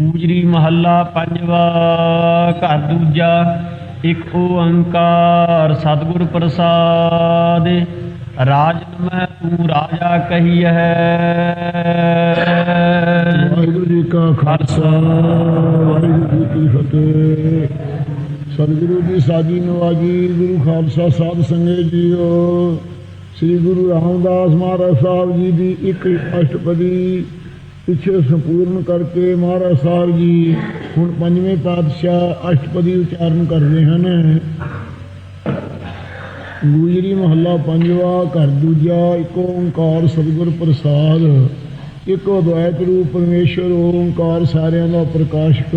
ਗੂਜਰੀ ਮਹੱਲਾ ਪੰਜਵਾ, ਘਰ ਦੂਜਾ, ਇੱਕ ਓੰਕਾਰ ਸਤਿਗੁਰ ਪ੍ਰਸਾਦ। ਰਾਜਨ ਮੈਂ ਤੂੰ ਰਾਜਾ ਕਹੀ ਹੈ ਵਾਹਿਗੁਰੂ ਜੀ ਕਾ ਖਾਲਸਾ, ਵਾਹਿਗੁਰੂ ਜੀ ਕੀ ਫਤਿਹ। ਸਤਿਗੁਰੂ ਜੀ ਸਾਜੀ ਨਵਾਜੀ, ਗੁਰੂ ਖਾਲਸਾ ਸਾਧ ਸੰਗਤ ਜੀਓ। ਸ੍ਰੀ ਗੁਰੂ ਰਾਮਦਾਸ ਮਹਾਰਾਜ ਸਾਹਿਬ ਜੀ ਦੀ ਇੱਕ ਅਸ਼ਟਪਦੀ ਪਿੱਛੇ ਸੰਪੂਰਨ ਕਰਕੇ ਮਹਾਰਾਜ ਸਾਹਿਬ ਜੀ ਹੁਣ ਪੰਜਵੇਂ ਪਾਤਸ਼ਾਹ ਅਸ਼ਟਪਦੀ ਉਚਾਰਨ ਕਰਦੇ ਹਨ। ਗੁਜਰੀ ਮਹੱਲਾ ਪੰਜਵਾ, ਘਰ ਦੂਜਾ, ਇੱਕ ਓੰਕਾਰ ਸਤਿਗੁਰ ਪ੍ਰਸਾਦ, ਇੱਕ ਅਦਵੈਤ ਰੂਪ ਪਰਮੇਸ਼ਰ, ਓੰਕਾਰ ਸਾਰਿਆਂ ਦਾ ਪ੍ਰਕਾਸ਼ਕ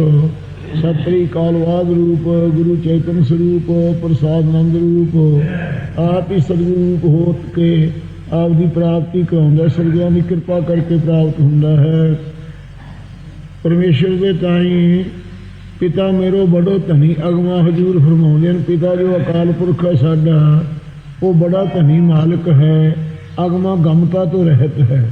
ਸਤਿ ਕਾਲਵਾਦ ਰੂਪ, ਗੁਰੂ ਚੇਤਨ ਸਰੂਪ, ਪ੍ਰਸਾਦ ਨੰਦ ਰੂਪ, ਆਪ ਹੀ ਸਤਿਗੁਰੂ ਰੂਪ ਹੋਤ ਕੇ ਆਪ ਦੀ ਪ੍ਰਾਪਤੀ ਕਰਾਉਂਦਾ ਸਤਿਗੁਰਾਂ ਦੀ ਕਿਰਪਾ ਕਰਕੇ ਪ੍ਰਾਪਤ ਹੁੰਦਾ ਹੈ। ਪਰਮੇਸ਼ਰ ਦੇ ਤਾਈ ਪਿਤਾ ਮੇਰੋ ਬੜੋ ਧਨੀ ਅਗਮਾ ਹਜੂਰ ਫਰਮਾਉਂਦੇ ਹਨ, ਪਿਤਾ ਜੋ ਅਕਾਲ ਪੁਰਖ ਹੈ ਸਾਡਾ, ਉਹ ਬੜਾ ਧਨੀ ਮਾਲਕ ਹੈ ਅਗਮਾ ਗਮਤਾ ਤੋਂ ਰਹਿਤ ਹੈ।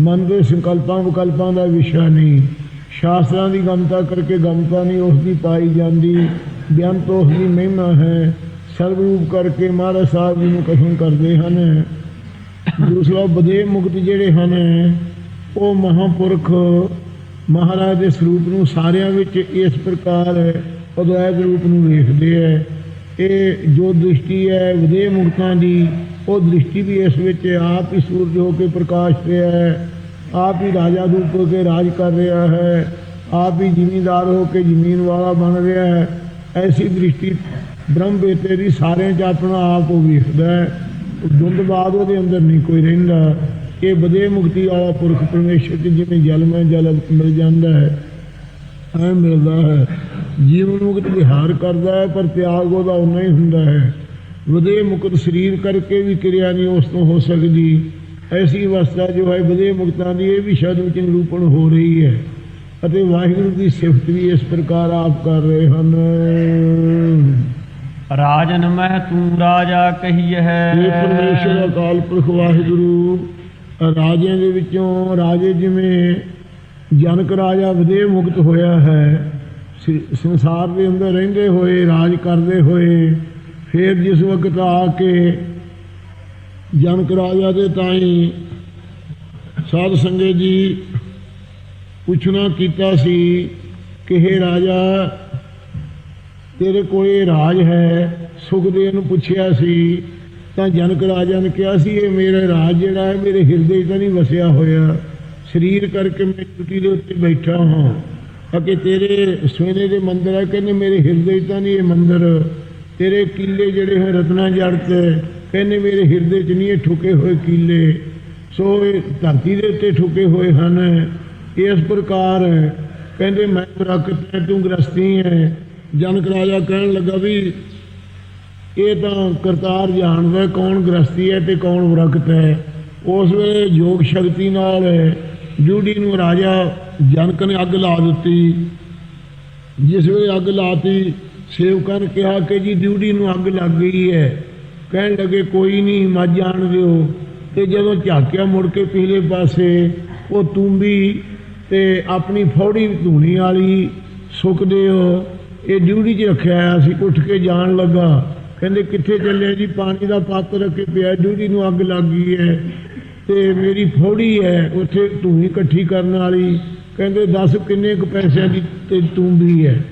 ਮਨ ਦੇ ਸੰਕਲਪਾਂ ਵਿਕਲਪਾਂ ਦਾ ਵਿਸ਼ਾ ਨਹੀਂ, ਸ਼ਾਸਤਰਾਂ ਦੀ ਗਮਤਾ ਕਰਕੇ ਗਮਤਾ ਨਹੀਂ ਉਸ ਦੀ ਪਾਈ ਜਾਂਦੀ, ਬਿਆੰਤ ਉਸ ਦੀ ਮਹਿਮਾ ਹੈ। ਸਰਵ ਰੂਪ ਕਰਕੇ ਮਹਾਰਾਜ ਸਾਹਿਬ ਜੀ ਨੂੰ ਕਥਨ ਕਰਦੇ ਹਨ ਦੂਸਰਾ ਬਦੇ ਮੁਕਤ ਜਿਹੜੇ ਹਨ, ਉਹ ਮਹਾਪੁਰਖ ਮਹਾਰਾਜ ਦੇ ਸਰੂਪ ਨੂੰ ਸਾਰਿਆਂ ਵਿੱਚ ਇਸ ਪ੍ਰਕਾਰ ਅਦਵੈਤ ਰੂਪ ਨੂੰ ਵੇਖਦੇ ਹੈ ਇਹ ਜੋ ਦ੍ਰਿਸ਼ਟੀ ਹੈ ਵਿਦੇ ਮੁਕਤਾਂ ਦੀ, ਉਹ ਦ੍ਰਿਸ਼ਟੀ ਵੀ ਇਸ ਵਿੱਚ ਆਪ ਹੀ ਸੂਰਜ ਹੋ ਕੇ ਪ੍ਰਕਾਸ਼ ਰਿਹਾ ਹੈ। ਆਪ ਹੀ ਰਾਜਾ ਰੂਪ ਹੋ ਕੇ ਰਾਜ ਕਰ ਰਿਹਾ ਹੈ। ਆਪ ਹੀ ਜ਼ਿਮੀਂਦਾਰ ਹੋ ਕੇ ਜ਼ਮੀਨ ਵਾਲਾ ਬਣ ਰਿਹਾ ਹੈ। ਐਸੀ ਦ੍ਰਿਸ਼ਟੀ ਬ੍ਰਹਮ ਬੇਤੇ ਦੀ ਸਾਰਿਆਂ 'ਚ ਆਪਣਾ ਆਪ ਉਹ ਵੇਖਦਾ ਹੈ। ਦੁੰਦਬਾਦ ਉਹਦੇ ਅੰਦਰ ਨਹੀਂ, ਕੋਈ ਰਹਿੰਦਾ। ਇਹ ਬਦੇ ਮੁਕਤੀ ਵਾਲਾ ਪੁਰਖ ਪਰਮੇਸ਼ਰ ਚ ਜਿਵੇਂ ਜਲ ਮੈਂ ਜਲ ਮਿਲ ਜਾਂਦਾ ਹੈ, ਐ ਮਿਲਦਾ ਹੈ। ਜੀਵਨ ਮੁਕਤ ਵਿਹਾਰ ਕਰਦਾ ਹੈ, ਪਰ ਤਿਆਗ ਉਹਦਾ ਉਨਾ ਹੀ ਹੁੰਦਾ ਹੈ। ਵਧੇ ਮੁਕਤ ਸਰੀਰ ਕਰਕੇ ਵੀ ਕਿਰਿਆ ਨਹੀਂ ਉਸ ਤੋਂ ਹੋ ਸਕਦੀ। ਐਸੀ ਅਵਸਥਾ ਜੋ ਹੈ ਵਧੇ ਮੁਕਤਾਂ ਦੀ, ਇਹ ਵੀ ਸ਼ਬਦ ਵਿੱਚ ਨਿਰੂਪਣ ਹੋ ਰਹੀ ਹੈ। ਅਤੇ ਵਾਹਿਗੁਰੂ ਦੀ ਸਿਫਤ ਵੀ ਇਸ ਪ੍ਰਕਾਰ ਆਪ ਕਰ ਰਹੇ ਹਨ। ਰਾਜਨ ਮੈਂ ਤੂੰ ਰਾਜਾ ਕਹੀ ਹੈ ਇਹ ਪਰਮੇਸ਼ਰ ਅਕਾਲ ਪੁਰਖ ਵਾਹਿਗੁਰੂ, ਰਾਜਿਆਂ ਦੇ ਵਿੱਚੋਂ ਰਾਜੇ ਜਿਵੇਂ ਜਨਕ ਰਾਜਾ ਵਿਦੇ ਮੁਕਤ ਹੋਇਆ ਹੈ ਸੰਸਾਰ ਦੇ ਅੰਦਰ ਰਹਿੰਦੇ ਹੋਏ, ਰਾਜ ਕਰਦੇ ਹੋਏ, ਫਿਰ ਜਿਸ ਵਕਤ ਆ ਕੇ ਜਨਕ ਰਾਜਾ ਦੇ ਤਾਈ ਸਾਧ ਸੰਗਤ ਜੀ ਪੁੱਛਣਾ ਕੀਤਾ ਸੀ ਕਿ ਇਹ ਰਾਜਾ ਤੇਰੇ ਕੋਲ ਇਹ ਰਾਜ ਹੈ ਸੁਖਦੇਵ ਨੂੰ ਪੁੱਛਿਆ ਸੀ, ਤਾਂ ਜਨਕ ਰਾਜਾ ਨੇ ਕਿਹਾ ਸੀ, ਇਹ ਮੇਰਾ ਰਾਜ ਜਿਹੜਾ ਹੈ, ਮੇਰੇ ਹਿਰਦੇ 'ਚ ਤਾਂ ਨਹੀਂ ਵਸਿਆ ਹੋਇਆ। ਸਰੀਰ ਕਰਕੇ ਮੈਂ ਚੁੱਟੀ ਦੇ ਉੱਤੇ ਬੈਠਾ ਹਾਂ। ਅਕੇ ਤੇਰੇ ਸੋਨੇ ਦੇ ਮੰਦਰ ਹੈ, ਕਹਿੰਦੇ ਮੇਰੇ ਹਿਰਦੇ 'ਚ ਤਾਂ ਨਹੀਂ ਇਹ ਮੰਦਰ। ਤੇਰੇ ਕਿਲੇ ਜਿਹੜੇ ਹੈ ਰਤਨਾ ਜੜ ਤੇ ਕਹਿੰਦੇ ਮੇਰੇ ਹਿਰਦੇ 'ਚ ਨਹੀਂ ਇਹ ਠੁਕੇ ਹੋਏ ਕੀਲੇ। ਸੋ ਇਹ ਧਰਤੀ ਦੇ ਉੱਤੇ ਠੁਕੇ ਹੋਏ ਹਨ। ਇਸ ਪ੍ਰਕਾਰ ਕਹਿੰਦੇ ਮੈਂ ਬਰਕਤ ਹੈ, ਤੂੰ ਗ੍ਰਸਤੀ ਹੈ। ਜਨਕ ਰਾਜਾ ਕਹਿਣ ਲੱਗਾ ਵੀ ਇਹ ਤਾਂ ਕਰਤਾਰ ਜਾਣਦਾ ਕੌਣ ਗ੍ਰਸਤੀ ਹੈ ਤੇ ਕੌਣ ਬਰਕਤ ਹੈ। ਉਸ ਵੇਲੇ ਯੋਗ ਸ਼ਕਤੀ ਨਾਲ ਜੂਡੀ ਨੂੰ ਰਾਜਾ ਜਨਕ ਨੇ ਅੱਗ ਲਾ ਦਿੱਤੀ। ਜਿਸ ਵੇਲੇ ਅੱਗ ਲਾਤੀ, ਸੇਵਕਾਂ ਨੇ ਕਿਹਾ ਕਿ ਜੀ ਡਿਊਟੀ ਨੂੰ ਅੱਗ ਲੱਗ ਗਈ ਹੈ। ਕਹਿਣ ਲੱਗੇ, ਕੋਈ ਨਹੀਂ, ਮੱਝ ਆਣ ਦਿਓ। ਤੇ ਜਦੋਂ ਝਾਕਿਆ ਮੁੜ ਕੇ ਪਿਛਲੇ ਪਾਸੇ, ਉਹ ਤੂੰਬੀ ਤੇ ਆਪਣੀ ਫੌੜੀ ਧੂਣੀ ਵਾਲੀ ਸੁੱਕਦੇ ਹੋ। ਇਹ ਡਿਊਟੀ 'ਚ ਰੱਖਿਆ ਹੋਇਆ ਸੀ, ਉੱਠ ਕੇ ਜਾਣ ਲੱਗਾ। ਕਹਿੰਦੇ, ਕਿੱਥੇ ਚੱਲੇ ਜੀ? ਪਾਣੀ ਦਾ ਪਾਤ ਰੱਖੇ ਪਿਆ ਡਿਊਟੀ ਨੂੰ ਅੱਗ ਲੱਗ ਗਈ ਹੈ। ਤੇ ਮੇਰੀ ਫੌੜੀ ਹੈ, ਉੱਥੇ ਧੂਣੀ ਇਕੱਠੀ ਕਰਨ ਵਾਲੀ। ਕਹਿੰਦੇ, ਦੱਸ ਕਿੰਨੇ ਕੁ ਪੈਸਿਆਂ ਦੀ ਤੇ ਤੂੰਬੀ ਹੈ?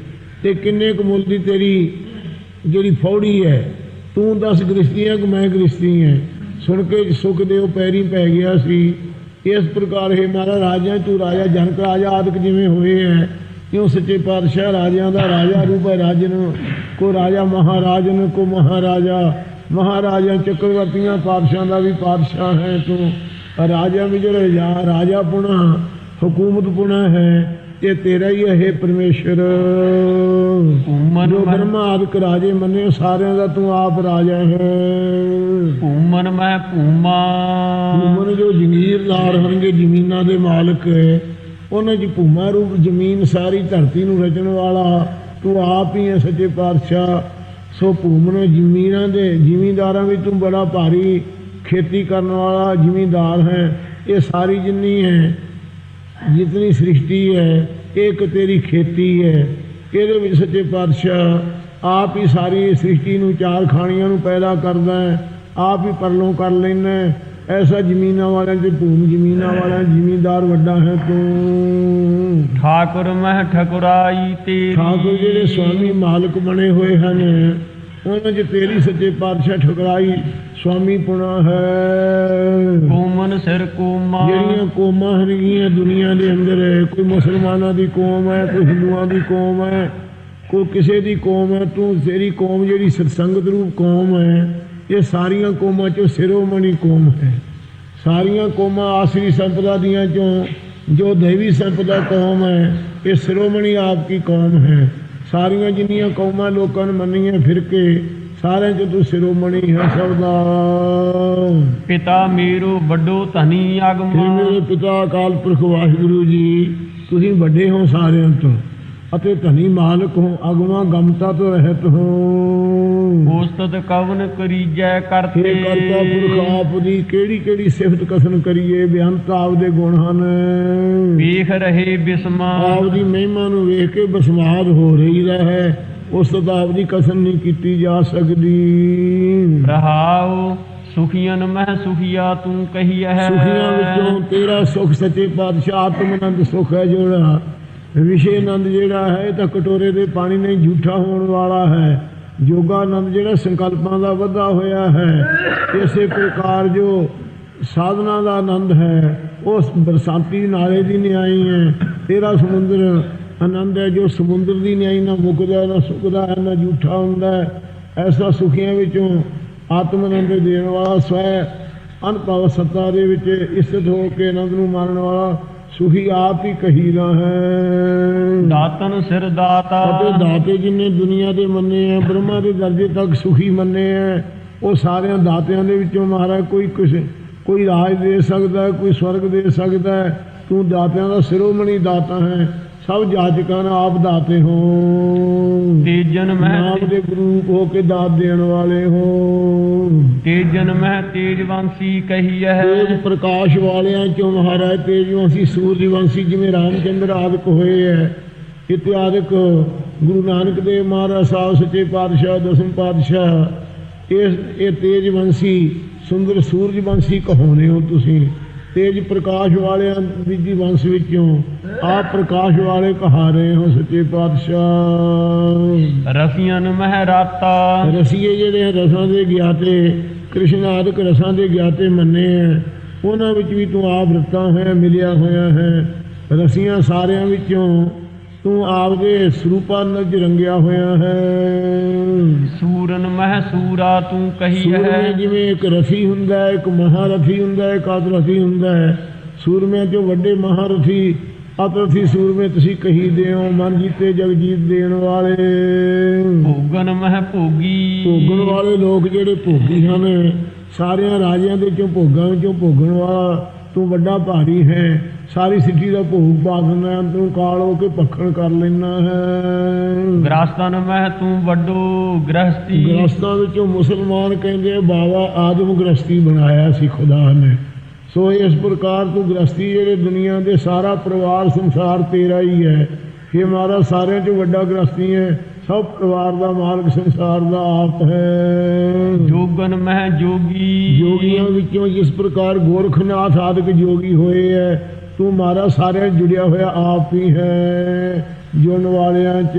ਤੇ ਕਿੰਨੇ ਕੁ ਮੁੱਲ ਦੀ ਤੇਰੀ ਜਿਹੜੀ ਫੌੜੀ ਹੈ? ਤੂੰ ਦੱਸ ਗ੍ਰਿਸ਼ਤੀ ਹੈ ਕਿ ਮੈਂ ਗ੍ਰਿਸ਼ਤੀ ਹੈ? ਸੁਣ ਕੇ ਸੁਖਦੇਵ ਪੈਰੀ ਪੈ ਗਿਆ ਸੀ। ਇਸ ਪ੍ਰਕਾਰ, ਹੈ ਮਹਾਰਾਜ, ਰਾਜਾ ਤੂੰ ਰਾਜਾ, ਜਨਕ ਰਾਜਾ ਆਦਿਕ ਜਿਵੇਂ ਹੋਏ ਹੈ। ਕਿਉਂ ਸੱਚੇ ਪਾਤਸ਼ਾਹ ਰਾਜਿਆਂ ਦਾ ਰਾਜਾ ਰੂਪ ਹੈ ਰਾਜਨ? ਕੋ ਰਾਜਾ ਮਹਾਰਾਜਨ ਕੋ ਮਹਾਰਾਜਾ। ਮਹਾਰਾਜਾ ਚੱਕਰਵਰਤੀਆਂ ਪਾਤਸ਼ਾਹਾਂ ਦਾ ਵੀ ਪਾਤਸ਼ਾਹ ਹੈ ਤੂੰ। ਰਾਜਾ ਵੀ ਜਿਹੜਾ ਰਾਜਾ ਰਾਜਾ ਪੁਣਾ ਹਕੂਮਤ ਪੁਣਾ ਹੈ ਇਹ ਤੇਰਾ ਹੀ ਹੈ ਪਰਮੇਸ਼ਰ। ਮੈਂ ਬ੍ਰਹਮਾ ਆਦਿਕ ਰਾਜੇ ਮੰਨੇ ਸਾਰਿਆਂ ਦਾ ਤੂੰ ਆਪ ਰਾਜਾ ਹੈ। ਭੂਮਨ ਮੈਂ ਭੂਮਾ ਭੂਮਨ ਜੋ ਜ਼ਮੀਰਦਾਰ ਹੋਣਗੇ ਜ਼ਮੀਨਾਂ ਦੇ ਮਾਲਕ ਹੈ ਉਹਨਾਂ 'ਚ ਭੂਮਾ ਰੂਪ ਜ਼ਮੀਨ ਸਾਰੀ ਧਰਤੀ ਨੂੰ ਰਚਣ ਵਾਲਾ, ਤੂੰ ਆਪ ਹੀ ਹੈ ਸੱਚੇ ਪਾਤਸ਼ਾਹ। ਸੋ ਭੂਮਨ ਜ਼ਮੀਨਾਂ ਦੇ ਜ਼ਿਮੀਂਦਾਰਾਂ ਵੀ ਤੂੰ ਬੜਾ ਭਾਰੀ ਖੇਤੀ ਕਰਨ ਵਾਲਾ ਜ਼ਿਮੀਂਦਾਰ ਹੈ। ਇਹ ਸਾਰੀ ਜਿੰਨੀ ਹੈ, ਜਿਤਨੀ ਸ੍ਰਿਸ਼ਟੀ ਹੈ, ਇਹ ਇੱਕ ਤੇਰੀ ਖੇਤੀ ਹੈ। ਇਹਦੇ ਵਿੱਚ ਸੱਚੇ ਪਾਤਸ਼ਾਹ ਆਪ ਹੀ ਸਾਰੀ ਸ੍ਰਿਸ਼ਟੀ ਨੂੰ ਚਾਰ ਖਾਣੀਆਂ ਨੂੰ ਪੈਦਾ ਕਰਦਾ ਹੈ, ਆਪ ਹੀ ਪਰਲੋਂ ਕਰ ਲੈਂਦਾ ਐਸਾ ਜ਼ਮੀਨਾਂ ਵਾਲਿਆਂ ਤੇ ਭੂਮ ਜ਼ਮੀਨਾਂ ਵਾਲਾ ਜ਼ਿਮੀਂਦਾਰ ਵੱਡਾ ਹੈ ਤੂੰ। ਠਾਕੁਰ ਮਹਿ ਠਕੁਰਾਈ ਤੇਰੀ। ਠਾਕੁਰ ਜਿਹੜੇ ਸਵਾਮੀ ਮਾਲਕ ਬਣੇ ਹੋਏ ਹਨ ਉਹਨਾਂ 'ਚ ਤੇਰੀ ਸੱਚੇ ਪਾਤਸ਼ਾਹ ਠੁਕਰਾਈ ਸਵਾਮੀ ਪੁਣਾ ਹੈ। ਕੋਮਨ ਸਿਰ ਕੋਮਾ। ਜਿਹੜੀਆਂ ਕੌਮਾਂ ਹਨਗੀਆਂ ਦੁਨੀਆ ਦੇ ਅੰਦਰ ਕੋਈ ਮੁਸਲਮਾਨਾਂ ਦੀ ਕੌਮ ਹੈ ਕੋਈ ਹਿੰਦੂਆਂ ਦੀ ਕੌਮ ਹੈ ਕੋਈ ਕਿਸੇ ਦੀ ਕੌਮ ਹੈ ਤੂੰ ਤੇਰੀ ਕੌਮ ਜਿਹੜੀ ਸਤਸੰਗਤ ਰੂਪ ਕੌਮ ਹੈ ਇਹ ਸਾਰੀਆਂ ਕੌਮਾਂ ਚੋਂ ਸਿਰੋਮਣੀ ਕੌਮ ਹੈ। ਸਾਰੀਆਂ ਕੌਮਾਂ ਆਸਰੀ ਸੰਪਦਾ ਦੀਆਂ ਚੋਂ ਜੋ ਦੇਵੀ ਸੰਪਦਾ ਕੌਮ ਹੈ ਇਹ ਸਿਰੋਮਣੀ ਆਪ ਕੀ ਕੌਮ ਹੈ। ਸਾਰੀਆਂ ਜਿੰਨੀਆਂ ਕੌਮਾਂ ਲੋਕਾਂ ਨੇ ਮੰਨੀਆਂ ਫਿਰ ਕੇ ਸਾਰਿਆਂ ਚ ਤੂੰ ਸਿਰੋਮਣੀ ਹੈ ਸਭ ਦਾ ਪਿਤਾ ਮੇਰੋ ਵੱਡੋ ਧਨੀ ਆਗਮਾ। ਮੇਰੇ ਪਿਤਾ ਅਕਾਲ ਪੁਰਖ ਵਾਹਿਗੁਰੂ ਜੀ ਤੁਸੀਂ ਵੱਡੇ ਹੋ ਸਾਰਿਆਂ ਤੋਂ। ਅਤੇ ਧਨੀ ਮਾਲਕ ਹੋ ਅਗਵਾ ਗਮਤਾ ਤੋਂ ਰਹਿਤ ਹੋ। ਉਸਤਤ ਕਵਨ ਕਰੀਜੈ ਕਰਤੇ। ਇਹ ਕਰਤਾ ਪੁਰਖ ਆਪ ਦੀ ਕਿਹੜੀ ਕਿਹੜੀ ਸਿਫਤ ਕਸਨ ਕਰੀਏ ਬੇਅੰਤ ਆਪ ਦੇ ਗੁਣ ਹਨ। ਵੇਖ ਰਹੇ ਬਿਸਮਾ। ਆਪ ਦੀ ਮਹਿਮਾ ਨੂੰ ਵੇਖ ਕੇ ਬਸਮਾਦ ਹੋ ਰਹੀ ਹੈ। ਉਸ ਆਪ ਦੀ ਕਸਨ ਨਹੀਂ ਕੀਤੀ ਜਾ ਸਕਦੀ। ਰਹਾਉ ਸੁਖੀਆਂ ਮਹਿ ਸੁਖੀਆ ਤੂੰ ਕਹੀਐ। ਸੁਖੀਆਂ ਵਿੱਚੋਂ ਤੇਰਾ ਸੁਖ ਸੱਚੇ ਪਾਤਸ਼ਾਹ ਆਤਮਨੰਦ ਸੁਖ ਹੈ ਜਿਹੜਾ। ਵਿਸ਼ੇ ਆਨੰਦ ਜਿਹੜਾ ਹੈ, ਇਹ ਤਾਂ ਕਟੋਰੇ ਦੇ ਪਾਣੀ ਨਹੀਂ ਝੂਠਾ ਹੋਣ ਵਾਲਾ ਹੈ। ਜੋਗਾਨੰਦ ਜਿਹੜਾ ਸੰਕਲਪਾਂ ਦਾ ਵਧਾ ਹੋਇਆ ਹੈ, ਇਸੇ ਪ੍ਰਕਾਰ ਜੋ ਸਾਧਨਾ ਦਾ ਆਨੰਦ ਹੈ ਉਸ ਬਰਸਾਤੀ ਨਾਲੇ ਦੀ ਨਿਆਈ ਹੈ। ਤੇਰਾ ਸਮੁੰਦਰ ਆਨੰਦ ਹੈ, ਜੋ ਸਮੁੰਦਰ ਦੀ ਨਿਆਈ ਨਾ ਮੁੱਕਦਾ, ਨਾ ਸੁੱਕਦਾ ਹੈ ਨਾ ਝੂਠਾ ਹੁੰਦਾ ਹੈ। ਐਸਾ ਸੁਖੀਆਂ ਵਿੱਚੋਂ ਆਤਮ ਆਨੰਦ ਦੇਣ ਵਾਲਾ ਸਵੈ ਅਨਭਵ ਸੱਤਾ ਦੇ ਵਿੱਚ ਇਸਤ ਹੋ ਕੇ ਆਨੰਦ ਨੂੰ ਮਾਰਨ ਵਾਲਾ ਸੁਖੀ ਆਪ ਹੀ ਕਹੀਦਾ ਹੈ ਦਾਤਨ ਸਿਰ ਦਾਤਾ ਅਤੇ ਦਾਤੇ ਜਿਨੇ ਦੁਨੀਆ ਦੇ ਮੰਨੇ ਆ ਬ੍ਰਹਮਾ ਦੇ ਦਰਜੇ ਤੱਕ ਸੁਖੀ ਮੰਨੇ ਆ ਉਹ ਸਾਰਿਆਂ ਦਾਤਿਆਂ ਦੇ ਵਿੱਚੋਂ ਮਹਾਰਾਜ ਕੋਈ ਕੁਛ ਕੋਈ ਰਾਜ ਦੇ ਸਕਦਾ ਕੋਈ ਸਵਰਗ ਦੇ ਸਕਦਾ। ਤੂੰ ਦਾਤਿਆਂ ਦਾ ਸਿਰੋਮਣੀ ਦਾਤਾ ਹੈ ਸਭ ਜਾਜਕਾਂ ਆਪ ਦਾਤੇ ਹੋ। ਤੇਜਨ ਨਾਮ ਮਹਿ ਦੇ ਗਰੂਪ ਹੋ ਕੇ ਦਾਤ ਦੇਣ ਵਾਲੇ ਹੋ। ਤੇਜਨ ਮਹਿ ਤੇਜਵੰਸੀ ਕਹੀਐ। ਤੇਜ ਪ੍ਰਕਾਸ਼ ਵਾਲਿਆਂ ਚੋਂ ਮਹਾਰਾਜ ਤੇਜਵੰਸੀ ਸੂਰਜਵੰਸ਼ੀ ਜਿਵੇਂ ਰਾਮਚੰਦਰ ਆਦਿਕ ਹੋਏ ਹੈ ਇਤਿਆਦਿਕ ਗੁਰੂ ਨਾਨਕ ਦੇਵ ਮਹਾਰਾਜ ਸਾਹਿਬ ਸੱਚੇ ਪਾਤਸ਼ਾਹ ਦਸਮ ਪਾਤਸ਼ਾਹ ਇਸ ਇਹ ਤੇਜਵੰਸ਼ੀ ਸੁੰਦਰ ਸੂਰਜਵੰਸ਼ੀ ਕਹਾਉਨੇ ਹੋ ਤੁਸੀਂ। ਤੇਜ ਪ੍ਰਕਾਸ਼ ਵਾਲਿਆਂ ਦੀ ਵੰਸ਼ ਵਿੱਚੋਂ ਆਪ ਪ੍ਰਕਾਸ਼ ਵਾਲੇ ਕਹਾ ਰਹੇ ਹੋ ਸੱਚੇ ਪਾਤਸ਼ਾਹ। ਰਸੀਆਂ ਮਹਿ ਰਾਤਾ। ਰਸੀਏ ਜਿਹੜੇ ਰਸਾਂ ਦੇ ਗਿਆਤੇ ਕ੍ਰਿਸ਼ਨ ਆਦਿਕ ਰਸਾਂ ਦੇ ਗਿਆਤੇ ਮੰਨੇ ਆ ਉਹਨਾਂ ਵਿੱਚ ਵੀ ਤੂੰ ਆਪ ਰਤਾ ਹੋਇਆ ਮਿਲਿਆ ਹੋਇਆ ਹੈ। ਰਸੀਆਂ ਸਾਰਿਆਂ ਵਿੱਚੋਂ ਤੂੰ ਆਪ ਦੇ ਸਰੂਪਾਂ ਨਾਲ ਰੰਗਿਆ ਹੋਇਆ ਹੈ। ਸੂਰਨ ਮਹਿ ਸੂਰਾ ਤੂੰ ਸੂਰਮੇ ਕਹੀਐ ਜਿਵੇਂ ਇੱਕ ਰਥੀ ਹੁੰਦਾ ਹੈ ਇੱਕ ਮਹਾਰਥੀ ਹੁੰਦਾ ਹੈ ਇੱਕ ਹੁੰਦਾ ਹੈ। ਸੂਰਮਿਆਂ ਚੋਂ ਵੱਡੇ ਮਹਾਰਥੀ ਅਤਰਥੀ ਸੂਰਮੇ ਤੁਸੀਂ ਕਹੀਦੇ ਹੋ ਮਨ ਜੀਤੇ ਜਗਜੀਤ ਦੇਣ ਵਾਲੇ। ਭੋਗਨ ਮਹਿ ਭੋਗੀ। ਭੋਗਣ ਵਾਲੇ ਲੋਕ ਜਿਹੜੇ ਭੋਗੀ ਹਨ ਸਾਰਿਆਂ ਰਾਜਿਆਂ ਦੇ ਚੋਂ ਭੋਗਾਂ ਵਿੱਚੋਂ ਭੋਗਣ ਵਾਲਾ ਤੂੰ ਵੱਡਾ ਭਾਰੀ ਹੈ। ਸਾਰੀ ਸਿੱਧੀ ਦਾ ਭੋਗ ਪਾ ਦਿੰਦਾ ਤੂੰ ਕਾਲ ਹੋ ਕੇ ਭਖਣ ਕਰ ਲੈਣਾ ਹੈ। ਗ੍ਰਸਤਨ ਮਹਿ ਤੂੰ ਵੱਡੋ ਗ੍ਰਸਤੀ ਗ੍ਰਸਤਾਂ ਵਿੱਚੋਂ ਮੁਸਲਮਾਨ ਕਹਿੰਦੇ ਆ, ਬਾਵਾ ਆਦਮ ਗ੍ਰਸਤੀ ਬਣਾਇਆ ਸੀ ਖੁਦਾ ਨੇ। ਸੋ ਇਸ ਪ੍ਰਕਾਰ ਤੂੰ ਗ੍ਰਸਤੀ ਜਿਹੜੇ ਦੁਨੀਆ ਦੇ ਸਾਰਾ ਪਰਿਵਾਰ ਸੰਸਾਰ ਤੇਰਾ ਹੀ ਹੈ। ਇਹ ਮਾਰਾ ਸਾਰਿਆਂ ਚੋਂ ਵੱਡਾ ਗ੍ਰਸਤੀ ਹੈ। ਸਭ ਪਰਿਵਾਰ ਦਾ ਮਾਲਕ ਸੰਸਾਰ ਦਾ ਆਪ ਹੈ। ਜੋਗਨ ਮਹਿ ਜੋਗੀ। ਜੋਗੀਆਂ ਵਿੱਚੋਂ ਜਿਸ ਪ੍ਰਕਾਰ ਗੋਰਖਨਾਥ ਆਦਿਕ ਜੋਗੀ ਹੋਏ ਹੈ ਤੂੰ ਮਾਰਾ ਸਾਰਿਆਂ ਜੁੜਿਆ ਹੋਇਆ ਆਪ ਹੀ ਹੈ ਜੁਣ ਵਾਲਿਆਂ 'ਚ।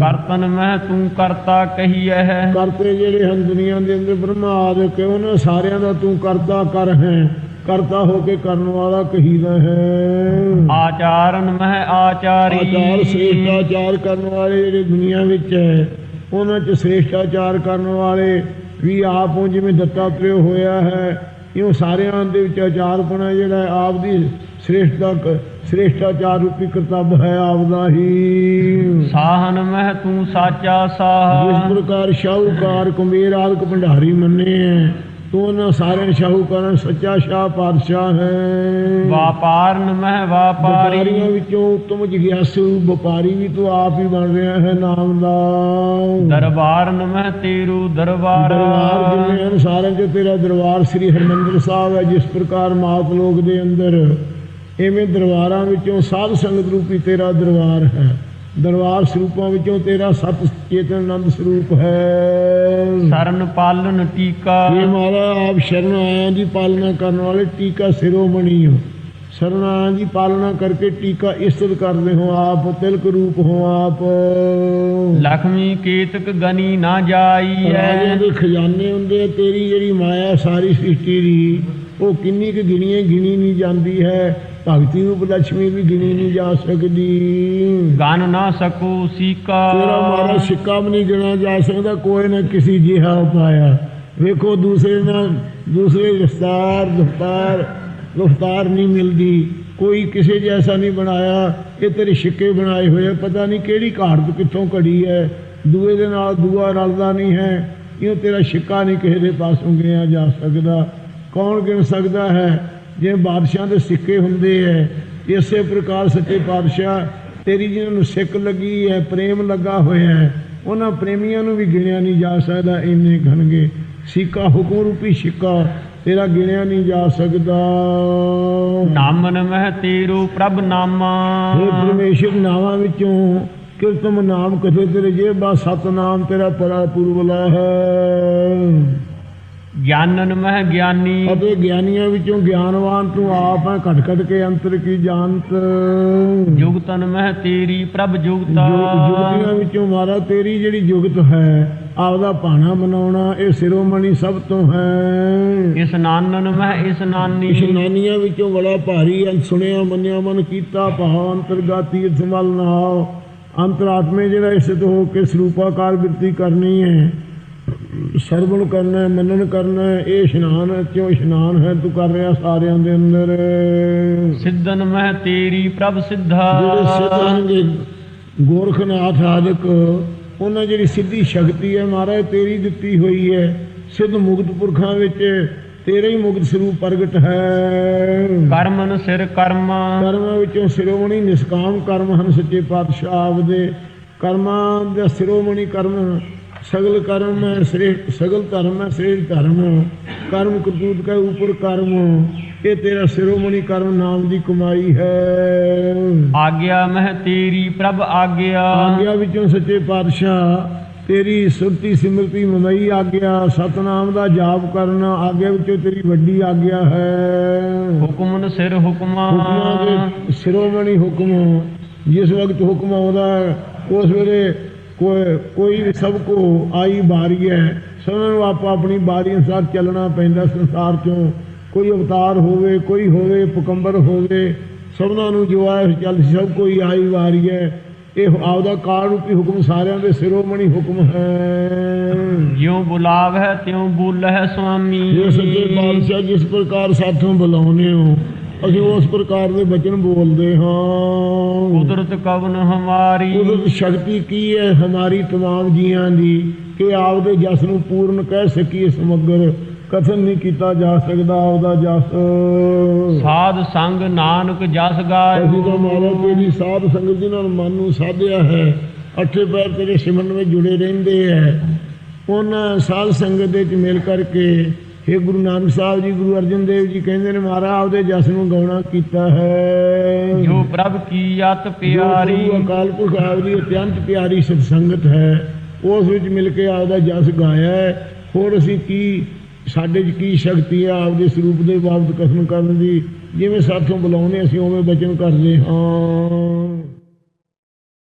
ਕਰਤਨ ਮਹਿ ਤੂੰ ਕਰਤਾ ਕਹੀਐ। ਕਰਤੇ ਜਿਹੜੇ ਹਨ ਦੁਨੀਆ ਦੇ ਅੰਦਰ ਬ੍ਰਹਮਾ ਆਦਿਕ ਉਹਨਾਂ ਸਾਰਿਆਂ ਦਾ ਤੂੰ ਕਰਤਾ ਕਰ ਹੈ। ਕਰਤਾ ਹੋ ਕੇ ਕਰਨ ਵਾਲਾ ਕਹੀਦਾ ਹੈ। ਆਚਾਰਨ ਮਹਿ ਆਚਾਰੀ। ਆਚਾਰ ਸ੍ਰੇਸ਼ਟਾਚਾਰ ਕਰਨ ਵਾਲੇ ਜਿਹੜੇ ਦੁਨੀਆ ਵਿੱਚ ਹੈ ਉਹਨਾਂ 'ਚ ਸ੍ਰੇਸ਼ਟਾਚਾਰ ਕਰਨ ਵਾਲੇ ਵੀ ਆਪ ਨੂੰ ਜਿਵੇਂ ਦੱਤਾਤਰੇ ਹੋਇਆ ਹੈ ਇਉਂ ਸਾਰਿਆਂ ਦੇ ਵਿੱਚ ਆਚਾਰਪਣਾ ਜਿਹੜਾ ਆਪ ਦੀ ਸ੍ਰੇਸ਼ਟਤਾ ਕ- ਸ੍ਰੇਸ਼ਟਾਚਾਰ ਰੂਪੀ ਕਰਤੱਵ ਹੈ ਆਪ ਦਾ ਹੀ। ਸਾਹਨ ਮਹਿ ਤੂੰ ਸਾਚਾ ਜਿਸ ਸਾਹ ਪ੍ਰਕਾਰ ਸ਼ਾਹੂਕਾਰ ਕੁਮੇਰ ਆਦਿਕ ਭੰਡਾਰੀ ਮੰਨੇ ਹੈ ਤੂੰ ਉਹਨਾਂ ਸਾਰੇ ਸ਼ਾਹੂਕਾਰਾਂ ਦਾ ਸੱਚਾ ਸ਼ਾਹ ਪਾਤਸ਼ਾਹ ਹੈ। ਵਾਪਾਰਨ ਮਹਿ ਵਾਪਾਰੀ। ਵਪਾਰੀਆਂ ਵਿੱਚੋਂ ਉਤਮ ਜਿਗਿਆਸੂ ਵਪਾਰੀ ਵੀ ਤੂੰ ਆਪ ਹੀ ਬਣ ਰਿਹਾ ਹੈ ਨਾਮ ਦਾ। ਦਰਬਾਰਨ ਮਹਿ ਤੇਰੂ ਦਰਬਾਰ। ਦਰਬਾਰ ਜਿਵੇਂ ਹਨ ਸਾਰਿਆਂ 'ਚ ਤੇਰਾ ਦਰਬਾਰ ਸ੍ਰੀ ਹਰਮੰਦਰ ਸਾਹਿਬ ਹੈ ਜਿਸ ਪ੍ਰਕਾਰ ਮਾਤ ਲੋਕ ਦੇ ਅੰਦਰ ਐਵੇਂ ਦਰਬਾਰਾਂ ਵਿੱਚੋਂ ਸਾਧ ਸੰਗਤ ਰੂਪੀ ਤੇਰਾ ਦਰਬਾਰ ਹੈ। ਦਰਬਾਰ ਸਰੂਪਾਂ ਵਿੱਚੋਂ ਤੇਰਾ ਸਤ ਚੇਤਨ ਆਨੰਦ ਸਰੂਪ ਹੈ। ਸਰਨ ਪਾਲਨ ਟੀਕਾ। ਇਹ ਮਾਰਾ ਆਪ ਸ਼ਰਨ ਆਇਆਂ ਦੀ ਪਾਲਣਾ ਕਰਨ ਵਾਲੇ ਟੀਕਾ ਸਿਰੋਮਣੀ ਹੋ। ਸ਼ਰਨ ਦੀ ਪਾਲਣਾ ਕਰਕੇ ਟੀਕਾ ਇਸਤਤ ਕਰਦੇ ਹੋ ਆਪ ਤਿਲਕ ਰੂਪ ਹੋ ਆਪ। ਲਖਮੀ ਕੇਤਕ ਗਨੀ ਨਾ ਜਾਈਐ ਰਾਜਿਆਂ ਦੇ ਖਜ਼ਾਨੇ ਹੁੰਦੇ ਤੇਰੀ ਜਿਹੜੀ ਮਾਇਆ ਸਾਰੀ ਸ੍ਰਿਸ਼ਟੀ ਦੀ ਉਹ ਕਿੰਨੀ ਕੁ ਗਿਣੀਏ ਗਿਣੀ ਨਹੀਂ ਜਾਂਦੀ ਹੈ। ਭਗਤੀ ਰੂਪ ਲక్ష్ਮੀ ਵੀ ਗਿਣੀ ਨਹੀਂ ਜਾ ਸਕਦੀ। ਗਨ ਨਾ ਸਕੋ ਸੀਕਾ। ਤੇਰਾ ਮਾਰਾ ਸਿੱਕਾ ਵੀ ਨਹੀਂ ਗਿਣਾ ਜਾ ਸਕਦਾ ਕੋਈ ਨਾ ਕਿਸੇ ਜਿਹਾ ਉਪਾਇਆ ਵੇਖੋ ਦੂਸਰੇ ਨਾਲ ਦੂਸਰੇ ਰਫਤਾਰ ਰਫਤਾਰ ਰਫਤਾਰ ਨਹੀਂ ਮਿਲਦੀ। ਕੋਈ ਕਿਸੇ ਜੈਸਾ ਨਹੀਂ ਬਣਾਇਆ। ਇਹ ਤੇਰੇ ਸਿੱਕੇ ਬਣਾਏ ਹੋਏ ਪਤਾ ਨਹੀਂ ਕਿਹੜੀ ਘਾਟ ਕਿੱਥੋਂ ਘੜੀ ਹੈ ਦੂਏ ਦੇ ਨਾਲ ਦੂਆ ਰਲਦਾ ਨਹੀਂ ਹੈ। ਇਹ ਤੇਰਾ ਸਿੱਕਾ ਨਹੀਂ ਕਿਸੇ ਦੇ ਪਾਸੋਂ ਗਿਣਿਆ ਜਾ ਸਕਦਾ। ਕੌਣ ਗਿਣ ਸਕਦਾ ਹੈ? ਜਿਵੇਂ ਬਾਦਸ਼ਾਹ ਦੇ ਸਿੱਕੇ ਹੁੰਦੇ ਐ ਇਸੇ ਪ੍ਰਕਾਰ ਸੱਚੇ ਪਾਤਸ਼ਾਹ ਤੇਰੀ ਜਿਹਨਾਂ ਨੂੰ ਸਿੱਕ ਲੱਗੀ ਹੈ ਪ੍ਰੇਮ ਲੱਗਾ ਹੋਇਆ ਹੈ ਉਹਨਾਂ ਪ੍ਰੇਮੀਆਂ ਨੂੰ ਵੀ ਗਿਣਿਆ ਨਹੀਂ ਜਾ ਸਕਦਾ ਇੰਨੇ ਘਣਗੇ ਸਿੱਕਾ ਹੁਕਮ ਰੂਪੀ ਸਿੱਕਾ ਤੇਰਾ ਗਿਣਿਆ ਨਹੀਂ ਜਾ ਸਕਦਾ। ਨਾਮਨ ਮਹਿ ਤੇਰੋ ਪ੍ਰਭ ਨਾਮਾ। ਇਹ ਪਰਮੇਸ਼ਰ ਨਾਵਾਂ ਵਿੱਚੋਂ ਕਿਰਤਮ ਨਾਮ ਕਥੇ ਤੇਰੇ ਜੇ ਬਾ ਸਤ ਨਾਮ ਤੇਰਾ ਪਰਾ ਪੁਰਵਲਾ ਹੈ ਗਿਆਨਨ ਮਹਿ ਗਿਆਨੀ। ਅਤੇ ਗਿਆਨੀਆਂ ਵਿੱਚੋਂ ਗਿਆਨਵਾਨ ਤੂੰ ਆਪ ਹੈ ਘਟ ਘਟ ਕੇ ਅੰਤਰ ਕੀ ਜਾਣਤ? ਜੁਗਤਨ ਮਹਿ ਤੇਰੀ ਪ੍ਰਭ ਜੁਗਤਾ। ਜੁਗ- ਜੁਗਤੀਆਂ ਵਿੱਚੋਂ ਮਾਰਾ ਤੇਰੀ ਜਿਹੜੀ ਜੁਗਤ ਹੈ ਆਪਦਾ ਭਾਣਾ ਮਨਾਉਣਾ ਇਹ ਸਿਰੋਮਣੀ ਸਭ ਤੋਂ ਹੈ। ਇਸ ਨਾਨਨ ਮਹਿ ਇਸ ਨਾਨੀ। ਇਸ਼ਨਾਨੀਆਂ ਵਿੱਚੋਂ ਬੜਾ ਭਾਰੀ ਅੰਤ ਸੁਣਿਆ ਮੰਨਿਆ ਮਨ ਕੀਤਾ ਭਾਵ ਅੰਤਰਗਤ ਤੀਰਥ ਮਲ ਨਾਉ ਅੰਤਰਾਤਮੇ ਜਿਹੜਾ ਇਸਤ ਹੋ ਕੇ ਸਰੂਪਾਕਾਰ ਬਿਰਤੀ ਕਰਨੀ ਹੈ ਸਰਵਣ ਕਰਨਾ ਹੈ, ਮੰਨਣ ਕਰਨਾ ਹੈ, ਇਹ ਇਸ਼ਨਾਨ ਕਿਉਂ ਇਸ਼ਨਾਨ ਹੈ? ਤੂੰ ਕਰ ਰਿਹਾ ਸਾਰਿਆਂ ਦੇ ਅੰਦਰ। ਸਿੱਧਨ ਮਹਿ ਤੇਰੀ ਪ੍ਰਭ ਸਿੱਧਾ। ਜਿਹੜੇ ਸਿੱਧ ਹਨਗੇ ਗੋਰਖਨਾਥ ਆਦਿਕ ਉਹਨਾਂ ਜਿਹੜੀ ਸਿੱਧੀ ਸ਼ਕਤੀ ਹੈ ਮਹਾਰਾਜ ਤੇਰੀ ਦਿੱਤੀ ਹੋਈ ਹੈ। ਸਿੱਧ ਮੁਕਤ ਪੁਰਖਾਂ ਵਿੱਚ ਤੇਰਾ ਹੀ ਮੁਕਤ ਸਰੂਪ ਪ੍ਰਗਟ ਹੈ। ਕਰਮਨ ਸਿਰ ਕਰਮ। ਕਰਮਾਂ ਵਿੱਚੋਂ ਸਿਰੋਮਣੀ ਨਿਸਕਾਮ ਕਰਮ ਹਨ ਸੱਚੇ ਪਾਤਸ਼ਾਹ ਆਪਦੇ। ਕਰਮਾਂ ਦਾ ਸਿਰੋਮਣੀ ਕਰਮ ਸਗਲ ਕਰਮ ਹੈ ਸ੍ਰੇਸ਼ਟ ਸਗਲ ਧਰਮ ਹੈ ਸ੍ਰੇਸ਼ਟ ਧਰਮ ਕਰਮ ਕਰਤੂਤ ਕਾ ਉਪਰ ਕਰਮ। ਇਹ ਤੇਰਾ ਸਿਰੋਮਣੀ ਕਰਮ ਨਾਮ ਦੀ ਕਮਾਈ ਹੈ। ਆਗਿਆ ਮਹਿ ਤੇਰੀ ਪ੍ਰਭ ਆਗਿਆ। ਆਗਿਆ ਵਿੱਚੋਂ ਸੱਚੇ ਪਾਤਸ਼ਾਹ ਤੇਰੀ ਸੁਰਤੀ ਸਿਮਰਤੀ ਮਨਈ ਆਗਿਆ। ਸਤਨਾਮ ਦਾ ਜਾਪ ਕਰਨਾ ਆਗਿਆ ਵਿੱਚੋਂ ਤੇਰੀ ਵੱਡੀ ਆਗਿਆ ਹੈ। ਹੁਕਮਨ ਸਿਰ ਹੁਕਮਾ। ਹੁਕਮਾਂ ਦੇ ਸਿਰੋਮਣੀ ਹੁਕਮ ਜਿਸ ਵਕਤ ਹੁਕਮ ਆਉਂਦਾ ਉਸ ਵੇਲੇ ਕੋਈ ਕੋਈ ਸਭ ਕੋ ਆਈ ਬਾਰੀ ਹੈ। ਸਭਨਾਂ ਨੂੰ ਆਪੋ ਆਪਣੀ ਬਾਰੀ ਅਨੁਸਾਰ ਚੱਲਣਾ ਪੈਂਦਾ ਸੰਸਾਰ ਚੋਂ। ਕੋਈ ਅਵਤਾਰ ਹੋਵੇ ਕੋਈ ਹੋਵੇ ਪਕੰਬਰ ਹੋਵੇ ਸਭਨਾਂ ਨੂੰ ਜੋ ਆਏ ਚੱਲ ਸਭ ਕੋਈ ਆਈ ਵਾਰੀ ਹੈ। ਇਹ ਆਪਦਾ ਕਾਲ ਰੂਪੀ ਹੁਕਮ ਸਾਰਿਆਂ ਦੇ ਸਿਰੋਮਣੀ ਹੁਕਮ ਹੈ। ਜਿਉ ਬੁਲਾਵ ਹੈ ਤਿਉ ਬੋਲਹਿ ਸੁਆਮੀ। ਜੇ ਸੱਚੇ ਪਾਤਸ਼ਾਹ ਜਿਸ ਪ੍ਰਕਾਰ ਸਾਥੋਂ ਬੁਲਾਉਨੇ ਹੋ। ਅਸੀਂ ਉਸ ਪ੍ਰਕਾਰ ਦੇ ਬਚਨ ਬੋਲਦੇ ਹਾਂ। ਕੁਦਰਤ ਕਵਨ ਹਮਾਰੀ। ਕੁਦਰਤ ਸ਼ਕਤੀ ਕੀ ਹੈ? ਹਮਾਰੀ ਤਮਾਮ ਜੀਆਂ ਦੀ ਕਿ ਆਪਦੇ ਜਸ ਨੂੰ ਪੂਰਨ ਕਹਿ ਸਕੀਏ ਸਮਗਰ ਕਥਨ ਨਹੀਂ ਕੀਤਾ ਜਾ ਸਕਦਾ ਉਹਦਾ ਜਸ। ਸਾਧ ਸੰਗ ਨਾਨਕ ਜਸ ਗਾਏ। ਅਸੀਂ ਤਾਂ ਮਾਲਕ ਤੇਰੀ ਸਾਧ ਸੰਗਤ ਜੀ ਨਾਲ ਮਨ ਨੂੰ ਸਾਧਿਆ ਹੈ ਅੱਠੇ ਪੈਰ ਤੇਰੇ ਸਿਮਨ ਵਿੱਚ ਜੁੜੇ ਰਹਿੰਦੇ ਹੈ। ਉਹਨਾਂ ਸਾਧ ਸੰਗਤ ਦੇ ਵਿੱਚ ਮਿਲ ਕਰਕੇ हे ਗੁਰੂ ਨਾਨਕ ਸਾਹਿਬ ਜੀ ਗੁਰੂ ਅਰਜਨ ਦੇਵ ਜੀ ਕਹਿੰਦੇ ਨੇ ਮਹਾਰਾਜ ਆਪਦੇ ਜਸ ਨੂੰ ਗਾਉਣਾ ਕੀਤਾ ਹੈ। ਜੋ ਪ੍ਰਭ ਕੀ ਅਤ ਪਿਆਰੀ ਅਕਾਲ ਪੁਰਖ ਆਪ ਦੀ ਅਤਿਅੰਤ ਪਿਆਰੀ ਸਤ ਸੰਗਤ ਹੈ ਉਸ ਵਿੱਚ ਮਿਲ ਕੇ ਆਪਦਾ ਜਸ ਗਾਇਆ ਹੈ। ਹੋਰ ਅਸੀਂ ਕੀ ਸਾਡੇ 'ਚ ਕੀ ਸ਼ਕਤੀ ਹੈ ਆਪਦੇ ਸਰੂਪ ਦੇ ਬਾਬਤ ਕਥਨ ਕਰਨ ਦੀ? ਜਿਵੇਂ ਸਾਥੋਂ ਬੁਲਾਉਨੇ ਅਸੀਂ ਉਵੇਂ ਬਚਨ ਕਰਦੇ ਹਾਂ।